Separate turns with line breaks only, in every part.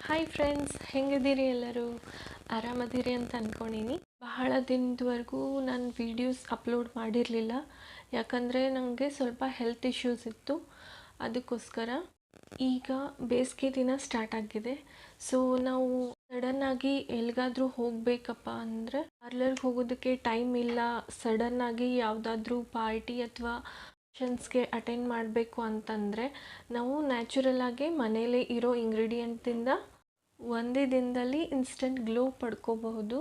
Hi friends ಹೆಂಗಿದ್ದೀರಿ ಎಲ್ಲರೂ? ಆರಾಮದಿರಿ ಅಂತ ಅಂದ್ಕೊಂಡಿನಿ ಬಹಳ ದಿನದವರೆಗೂ ನಾನು ವೀಡಿಯೋಸ್ ಅಪ್ಲೋಡ್ ಮಾಡಿರಲಿಲ್ಲ. ಯಾಕಂದರೆ ನನಗೆ ಸ್ವಲ್ಪ ಹೆಲ್ತ್ ಇಶ್ಯೂಸ್ ಇತ್ತು. ಅದಕ್ಕೋಸ್ಕರ ಈಗ ಬೇಸಿಗೆ ದಿನ ಸ್ಟಾರ್ಟ್ ಆಗಿದೆ. ಸೊ ನಾವು ಸಡನ್ನಾಗಿ ಎಲ್ಲಿಗಾದರೂ ಹೋಗಬೇಕಪ್ಪ ಅಂದರೆ ಪಾರ್ಲರ್ಗೆ ಹೋಗೋದಕ್ಕೆ ಟೈಮ್ ಇಲ್ಲ. ಸಡನ್ನಾಗಿ ಯಾವುದಾದ್ರೂ ಪಾರ್ಟಿ ಅಥವಾ ಫಂಕ್ಷನ್ಸ್ಗೆ ಅಟೆಂಡ್ ಮಾಡಬೇಕು ಅಂತಂದರೆ ನಾವು ನ್ಯಾಚುರಲ್ ಆಗಿ ಮನೇಲೇ ಇರೋ ಇಂಗ್ರೀಡಿಯೆಂಟಿಂದ ಒಂದೇ ದಿನದಲ್ಲಿ ಇನ್ಸ್ಟೆಂಟ್ ಗ್ಲೋ ಪಡ್ಕೋಬಹುದು.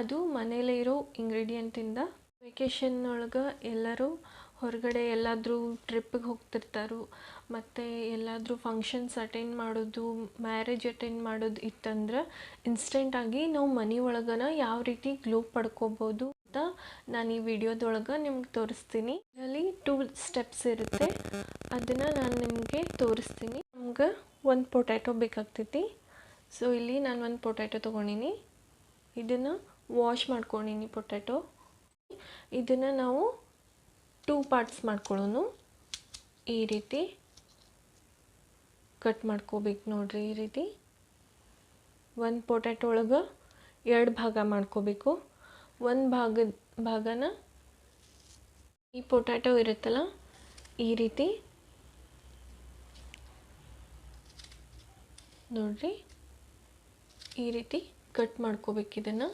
ಅದು ಮನೇಲೆ ಇರೋ ಇಂಗ್ರೀಡಿಯೆಂಟಿಂದ ವೆಕೇಷನ್ ಒಳಗೆ ಎಲ್ಲರೂ ಹೊರಗಡೆ ಎಲ್ಲಾದರೂ ಟ್ರಿಪ್ಪಿಗೆ ಹೋಗ್ತಿರ್ತಾರೋ. ಮತ್ತು ಎಲ್ಲಾದರೂ ಫಂಕ್ಷನ್ಸ್ ಅಟೆಂಡ್ ಮಾಡೋದು ಮ್ಯಾರೇಜ್ ಅಟೆಂಡ್ ಮಾಡೋದು ಇತ್ತಂದ್ರೆ ಇನ್ಸ್ಟೆಂಟಾಗಿ ನಾವು ಮನೆ ಒಳಗನ ಯಾವ ರೀತಿ ಗ್ಲೋ ಪಡ್ಕೋಬೋದು ಅಂತ ನಾನು ಈ ವಿಡಿಯೋದೊಳಗೆ ನಿಮ್ಗೆ ತೋರಿಸ್ತೀನಿ. ಇದರಲ್ಲಿ ಟೂ ಸ್ಟೆಪ್ಸ್ ಇರುತ್ತೆ. ಅದನ್ನು ನಾನು ನಿಮಗೆ ತೋರಿಸ್ತೀನಿ. ನಮ್ಗೆ ಒಂದು ಪೊಟ್ಯಾಟೊ ಬೇಕಾಗ್ತೈತಿ. ಸೊ ಇಲ್ಲಿ ನಾನು ಒಂದು ಪೊಟ್ಯಾಟೊ ತೊಗೊಂಡಿನಿ. ಇದನ್ನು ವಾಶ್ ಮಾಡ್ಕೊಂಡಿನಿ ಪೊಟ್ಯಾಟೊ ಇದನ್ನು ನಾವು ಟೂ ಪಾರ್ಟ್ಸ್ ಮಾಡ್ಕೊಳ್ಳೋನು. ಈ ರೀತಿ ಕಟ್ ಮಾಡ್ಕೋಬೇಕು ನೋಡ್ರಿ ಈ ರೀತಿ. ಒಂದು ಪೊಟ್ಯಾಟೊ ಒಳಗೆ ಎರಡು ಭಾಗ ಮಾಡ್ಕೋಬೇಕು. ಒಂದು ಭಾಗದ ಭಾಗನ ಈ ಪೊಟ್ಯಾಟೊ ಇರುತ್ತಲ್ಲ, ಈ ರೀತಿ. ನೋಡ್ರಿ. ಈ ರೀತಿ ಕಟ್ ಮಾಡ್ಕೋಬೇಕು ಇದನ್ನು.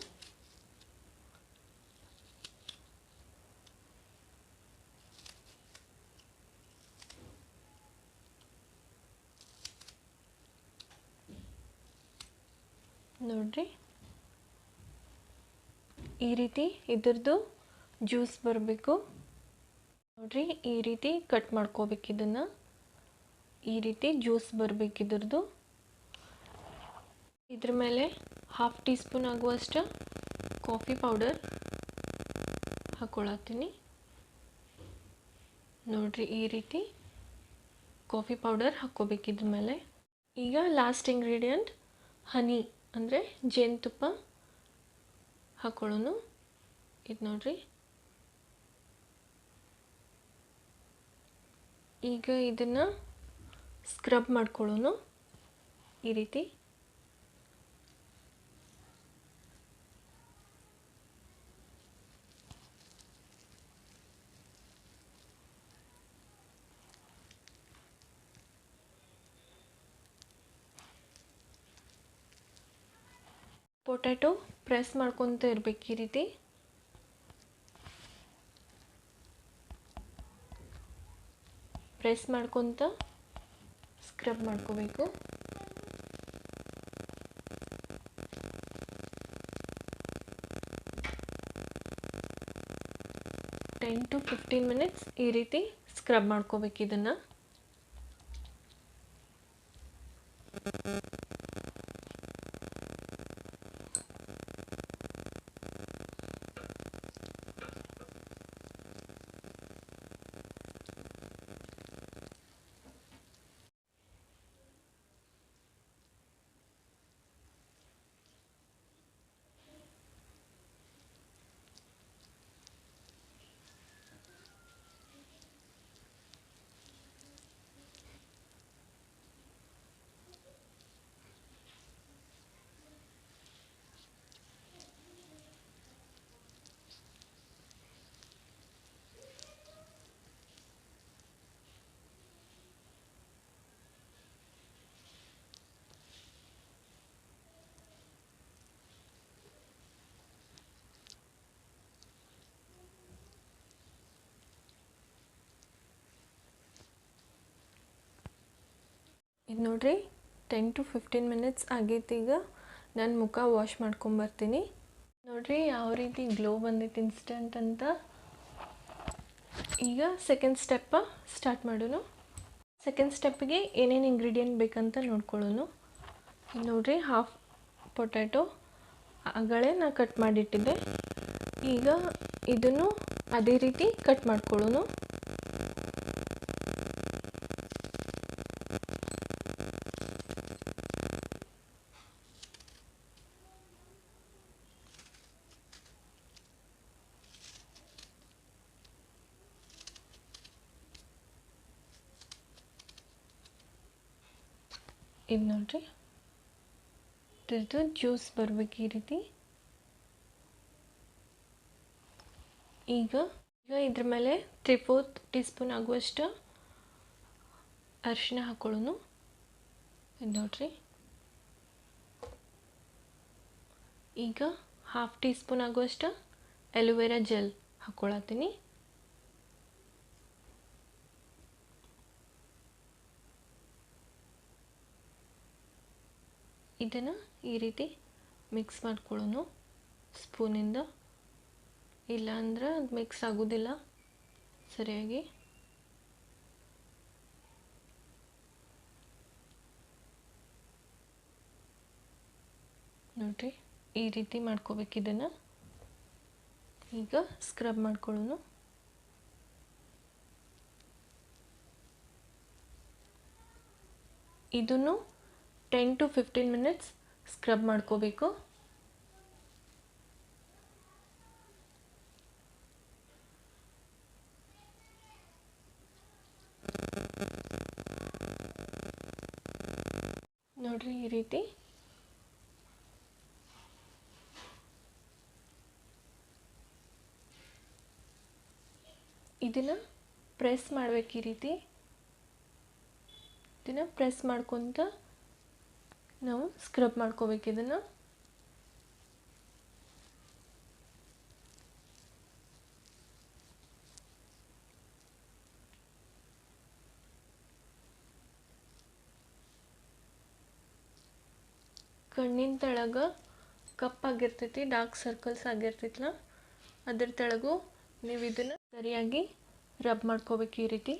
ನೋಡ್ರಿ. ಈ ರೀತಿ ಇದ್ರದ್ದು ಜ್ಯೂಸ್ ಬರಬೇಕು. ನೋಡ್ರಿ, ಈ ರೀತಿ ಕಟ್ ಮಾಡ್ಕೋಬೇಕು ಇದನ್ನು. ಈ ರೀತಿ ಜ್ಯೂಸ್ ಬರಬೇಕು ಇದ್ರದ್ದು. ಇದ್ರ ಮೇಲೆ ಹಾಫ್ ಟೀ ಸ್ಪೂನ್ ಆಗುವಷ್ಟು ಕಾಫಿ ಪೌಡರ್ ಹಾಕ್ಕೊಳತ್ತೀನಿ ನೋಡ್ರಿ ಈ ರೀತಿ ಕಾಫಿ ಪೌಡರ್ ಹಾಕ್ಕೋಬೇಕು ಇದ್ರ ಮೇಲೆ. ಈಗ ಲಾಸ್ಟ್ ಇಂಗ್ರೀಡಿಯಂಟ್ ಹನಿ ಅಂದರೆ ಜೇನುತುಪ್ಪ ಹಾಕ್ಕೊಳ್ಳೋನು ಇದು ನೋಡ್ರಿ. ಈಗ ಇದನ್ನು ಸ್ಕ್ರಬ್ ಮಾಡ್ಕೊಳ್ಳೋನು ಈ ರೀತಿ. ಪೊಟ್ಯಾಟೊ ಪ್ರೆಸ್ ಮಾಡ್ಕೊತ ಇರಬೇಕು ಈ ರೀತಿ. ಪ್ರೆಸ್ ಮಾಡ್ಕೊತ ಸ್ಕ್ರಬ್ ಮಾಡ್ಕೋಬೇಕು. ಟೆನ್ ಟು ಫಿಫ್ಟೀನ್ ಮಿನಿಟ್ಸ್ ಈ ರೀತಿ ಸ್ಕ್ರಬ್ ಮಾಡ್ಕೋಬೇಕು ಇದನ್ನು. ಇದು ನೋಡ್ರಿ ಟೆನ್ ಟು ಫಿಫ್ಟೀನ್ ಮಿನಿಟ್ಸ್ ಆಗೈತಿ ಈಗ. ನಾನು ಮುಖ ವಾಶ್ ಮಾಡ್ಕೊಂಬರ್ತೀನಿ. ನೋಡ್ರಿ ಯಾವ ರೀತಿ ಗ್ಲೋ ಬಂದೈತಿ ಇನ್ಸ್ಟೆಂಟ್ ಅಂತ. ಈಗ ಸೆಕೆಂಡ್ ಸ್ಟೆಪ್ಪ ಸ್ಟಾರ್ಟ್ ಮಾಡೋಣ. ಸೆಕೆಂಡ್ ಸ್ಟೆಪ್ಪಿಗೆ ಏನೇನು ಇಂಗ್ರೀಡಿಯೆಂಟ್ ಬೇಕಂತ ನೋಡ್ಕೊಳ್ಳೋನು ನೋಡ್ರಿ ಹಾಫ್ ಪೊಟ್ಯಾಟೊ ಅಗಳೇ ನಾ ಕಟ್ ಮಾಡಿಟ್ಟಿದ್ದೆ. ಈಗ ಇದನ್ನು ಅದೇ ರೀತಿ ಕಟ್ ಮಾಡ್ಕೊಳ್ಳೋನು ಇದು ನೋಡ್ರಿ ಇದ್ರದ್ದು ಜ್ಯೂಸ್ ಬರಬೇಕು ಈ ರೀತಿ. ಈಗ ಈಗ ಇದ್ರ ಮೇಲೆ ತ್ರೀ ಫೋರ್ತ್ ಟೀ ಸ್ಪೂನ್ ಆಗುವಷ್ಟು ಅರಿಶಿನ ಹಾಕೊಳ್ಳೋನು. ಇದು ನೋಡ್ರಿ. ಈಗ ಹಾಫ್ ಟೀ ಸ್ಪೂನ್ ಆಗುವಷ್ಟು ಎಲೋವೆರಾ ಜೆಲ್ ಹಾಕ್ಕೊಳತ್ತೀನಿ ಇದನ್ನು ಈ ರೀತಿ ಮಿಕ್ಸ್ ಮಾಡ್ಕೊಳ್ಳೋನು ಸ್ಪೂನಿಂದ ಇಲ್ಲಾಂದ್ರೆ ಅದು ಮಿಕ್ಸ್ ಆಗೋದಿಲ್ಲ. ಸರಿಯಾಗಿ. ನೋಡ್ರಿ, ಈ ರೀತಿ ಮಾಡ್ಕೋಬೇಕು ಇದನ್ನು. ಈಗ ಸ್ಕ್ರಬ್ ಮಾಡ್ಕೊಳ್ಳೋನು. ಇದನ್ನು ten to fifteen minutes scrub ಮಾಡ್ಕೋಬೇಕು. ನೋಡ್ರಿ ಈ ರೀತಿ. ಇದನ್ನು ಪ್ರೆಸ್ ಮಾಡ್ಬೇಕು ಈ ರೀತಿ. ಇದನ್ನು ಪ್ರೆಸ್ ಮಾಡ್ಕೊತ ನಾವು ಸ್ಕ್ರಬ್ ಮಾಡ್ಕೋಬೇಕು ಇದನ್ನು ಕಣ್ಣಿನ ತೆಳಗ ಕಪ್ಪಾಗಿರ್ತೈತಿ ಡಾರ್ಕ್ ಸರ್ಕಲ್ಸ್ ಆಗಿರ್ತೈತಲ್ಲ ಅದ್ರ ತೆಳಗೂ ನೀವು ಇದನ್ನು ಸರಿಯಾಗಿ ರಬ್ ಮಾಡ್ಕೋಬೇಕು ಈ ರೀತಿ.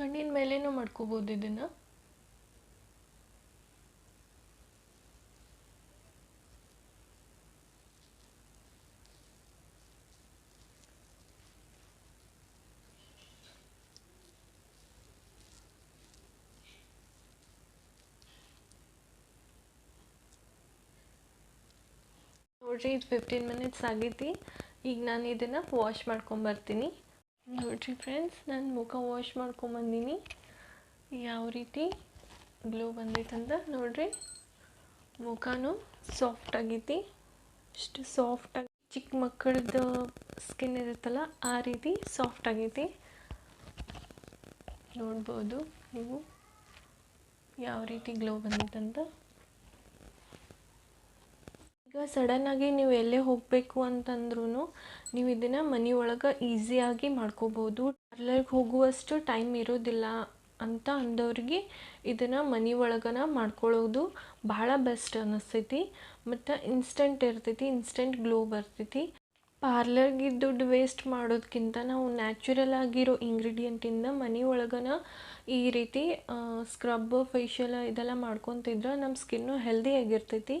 ಕಣ್ಣಿನ ಮೇಲೇನು ಮಾಡ್ಕೋಬೋದು ಇದನ್ನು? ನೋಡ್ರಿ ಇದು ಫಿಫ್ಟೀನ್ ಮಿನಿಟ್ಸ್ ಆಗೈತಿ. ಈಗ ನಾನು ಇದನ್ನು ವಾಶ್ ಮಾಡ್ಕೊಂಬರ್ತೀನಿ. ನೋಡ್ರಿ ಫ್ರೆಂಡ್ಸ್ ನಾನು ಮುಖ ವಾಶ್ ಮಾಡ್ಕೊಂಬಂದೀನಿ. ಯಾವ ರೀತಿ? ಗ್ಲೋ ಬಂದೈತಂತ ನೋಡ್ರಿ. ಮುಖನೂ ಸಾಫ್ಟ್ ಆಗೈತಿ. ಅಷ್ಟು ಸಾಫ್ಟಾಗಿ ಚಿಕ್ಕ ಮಕ್ಕಳದ್ದು ಸ್ಕಿನ್ ಇರುತ್ತಲ್ಲ, ಆ ರೀತಿ ಸಾಫ್ಟ್ ಆಗೈತಿ. ನೋಡ್ಬೋದು ನೀವು. ಯಾವ ರೀತಿ ಗ್ಲೋ ಬಂದೈತಂತ. ಈಗ ಸಡನ್ನಾಗಿ ನೀವು ಎಲ್ಲೇ ಹೋಗಬೇಕು ಅಂತಂದ್ರೂ ನೀವು ಇದನ್ನು ಮನೆ ಒಳಗೆ ಈಸಿಯಾಗಿ ಮಾಡ್ಕೋಬೋದು. ಪಾರ್ಲರ್ಗೆ ಹೋಗುವಷ್ಟು ಟೈಮ್ ಇರೋದಿಲ್ಲ ಅಂತ ಅಂದವ್ರಿಗೆ ಇದನ್ನು ಮನೆ ಒಳಗನ ಮಾಡ್ಕೊಳ್ಳೋದು ಭಾಳ ಬೆಸ್ಟ್ ಅನ್ನಿಸ್ತೈತಿ ಮತ್ತು ಇನ್ಸ್ಟೆಂಟ್ ಇರ್ತೈತಿ ಇನ್ಸ್ಟೆಂಟ್ ಗ್ಲೋ ಬರ್ತೈತಿ. ಪಾರ್ಲರ್ಗೆ ದುಡ್ಡು ವೇಸ್ಟ್ ಮಾಡೋದಕ್ಕಿಂತ ನಾವು ನ್ಯಾಚುರಲ್ ಆಗಿರೋ ಇಂಗ್ರೀಡಿಯೆಂಟಿಂದ ಮನೆ ಒಳಗನ ಈ ರೀತಿ ಸ್ಕ್ರಬ್ ಫೇಶಿಯಲ್ ಇದೆಲ್ಲ ಮಾಡ್ಕೊತಿದ್ರೆ ನಮ್ಮ ಸ್ಕಿನ್ನು ಹೆಲ್ದಿಯಾಗಿರ್ತೈತಿ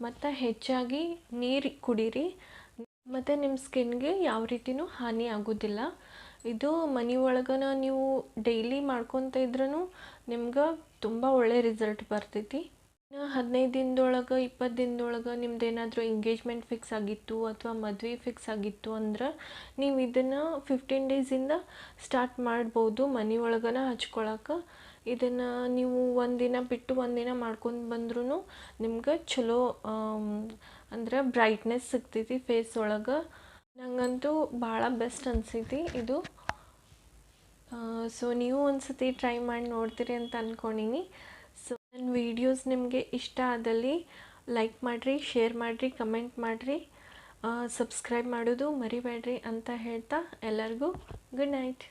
ಮತ್ತು ಹೆಚ್ಚಾಗಿ ನೀರು ಕುಡೀರಿ. ಮತ್ತು ನಿಮ್ಮ ಸ್ಕಿನ್ಗೆ ಯಾವ ರೀತಿಯೂ ಹಾನಿ ಆಗೋದಿಲ್ಲ. ಇದು ಮನೆ ಒಳಗನ ನೀವು ಡೈಲಿ ಮಾಡ್ಕೊತ ಇದ್ರೂ ನಿಮ್ಗೆ ತುಂಬ ಒಳ್ಳೆ ರಿಸಲ್ಟ್ ಬರ್ತೈತಿ. ಹದಿನೈದು ದಿನದೊಳಗೆ ಇಪ್ಪತ್ತು ದಿನದೊಳಗೆ ನಿಮ್ದು ಏನಾದರೂ ಎಂಗೇಜ್ಮೆಂಟ್ ಫಿಕ್ಸ್ ಆಗಿತ್ತು ಅಥವಾ ಮದುವೆ ಫಿಕ್ಸ್ ಆಗಿತ್ತು ಅಂದ್ರೆ ನೀವು ಇದನ್ನು ಫಿಫ್ಟೀನ್ ಡೇಸಿಂದ ಸ್ಟಾರ್ಟ್ ಮಾಡ್ಬೋದು ಮನೆ ಒಳಗನ ಹಚ್ಕೊಳಕ್ಕೆ ಇದನ್ನು ನೀವು ಒಂದಿನ ಬಿಟ್ಟು ಒಂದಿನ ಮಾಡ್ಕೊಂಡು ಬಂದ್ರೂ ನಿಮ್ಗೆ ಚಲೋ ಅಂದ್ರೆ ಬ್ರೈಟ್ನೆಸ್ ಸಿಗ್ತೈತಿ ಫೇಸ್ ಒಳಗೆ. ನನಗಂತೂ ಭಾಳ ಬೆಸ್ಟ್ ಅನಿಸೈತಿ ಇದು. ಸೊ ನೀವು ಒಂದು ಸತಿ ಟ್ರೈ ಮಾಡಿ ನೋಡ್ತೀರಿ ಅಂತ ಅಂದ್ಕೊಂಡಿನಿ ಸೊ ನನ್ನ ವೀಡಿಯೋಸ್ ನಿಮಗೆ ಇಷ್ಟ ಆದಲ್ಲಿ ಲೈಕ್ ಮಾಡಿರಿ ಶೇರ್ ಮಾಡಿರಿ ಕಮೆಂಟ್ ಮಾಡಿರಿ. ಸಬ್ಸ್ಕ್ರೈಬ್ ಮಾಡೋದು ಮರಿಬೇಡ್ರಿ ಅಂತ ಹೇಳ್ತಾ ಎಲ್ಲರಿಗೂ ಗುಡ್ ನೈಟ್